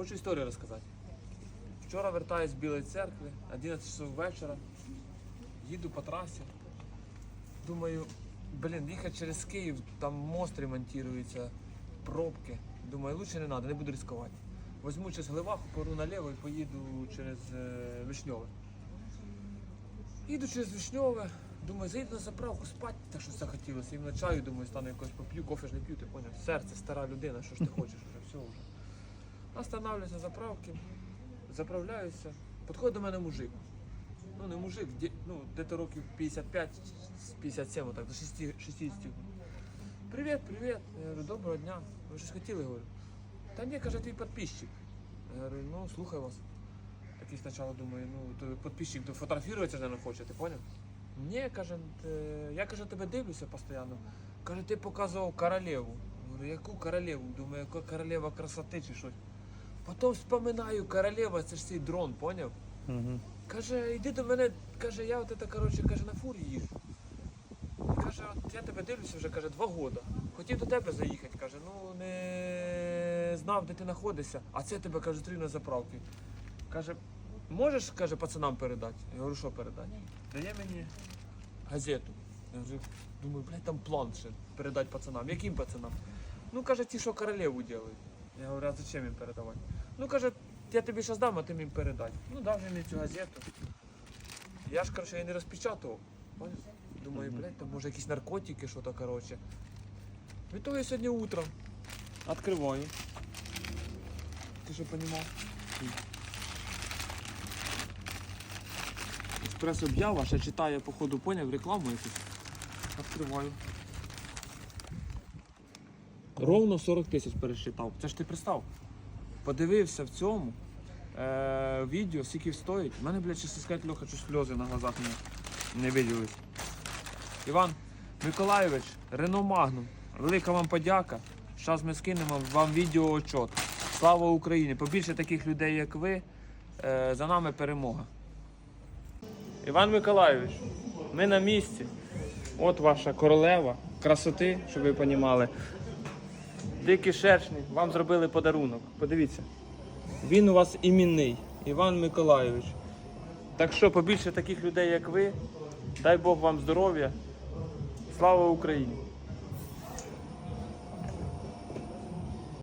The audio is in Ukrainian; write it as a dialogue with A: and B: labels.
A: Хочу історію розказати. Вчора вертаюсь з Білої церкви, 11 часов вечора. Їду по трасі. Думаю, блін, їхати через Київ, там мост ремонтується, пробки. Думаю, лучше не треба, не буду ризикувати. Возьму через Гливаху, пору наліво і поїду через е, Вишньове. Їду через Вишньове, думаю, заїду на заправку спати, так що захотілося. Іменно чаю, думаю, стану якось поп'ю, кофе ж не п'ю, ти поняв. Серце, стара людина, що ж ти хочеш уже, все вже. Останавливаюся заправки, заправляюся. Підходить до мене мужик. Ну не мужик, де, ну, десь років 55, 57, отак, до 60. 60. Привіт, привіт. Я говорю, доброго дня. Ви щось хотіли, говорю. Та ні, каже, твій підписчик. Я говорю, ну слухай вас. Такий спочатку думаю, ну то підписчик то фотографуватися ж не хоче, ти поняв? Ні, каже, «Е, я каже, тебе дивлюся постійно. Каже, ти показував королеву. Говорю, яку королеву? Думаю, яка королева красоти чи щось. Потім вспоминаю, королева, це ж цей дрон, поняв?
B: Угу.
A: Каже, йди до мене, каже, я от это, коротше, каже, на фурі їжджу. Каже, от я тебе дивлюся вже, каже, два года. Хотів до тебе заїхати, каже, ну не знав, де ти знаходишся, а це тебе, каже, три на заправки. Каже, можеш, каже, пацанам передати? Я говорю, що передати? Дає мені газету. Я вже думаю, блядь, там план ще передати пацанам. Яким пацанам? Ну, каже, ті, що королеву делають. Я говорю, а зачем їм передавати? Ну, каже, я тобі зараз дам, а ти їм передай. Ну, дав мені цю газету. Я ж, коротше, я не розпечатував. Думаю, блядь, там може якісь наркотики, що то, коротше. В итоге сьогодні утром відкриваю. Ти що понімав? Експрес об'ява, ще читає, походу, поняв рекламу якусь. Відкриваю. Ровно 40 тисяч пересчитав. Це ж ти пристав. Подивився в цьому е, відео, скільки стоїть. У мене, блядь, чесно сказати, Льоха, що сльози на глазах не, не виділись. Іван Миколайович, Рено Магнум, велика вам подяка. Зараз ми скинемо вам відео отчет. Слава Україні! Побільше таких людей, як ви. Е, за нами перемога. Іван Миколайович, ми на місці. От ваша королева, красоти, щоб ви розуміли. Дикі шершні, вам зробили подарунок. Подивіться. Він у вас іменний, Іван Миколайович. Так що побільше таких людей, як ви. Дай Бог вам здоров'я. Слава Україні!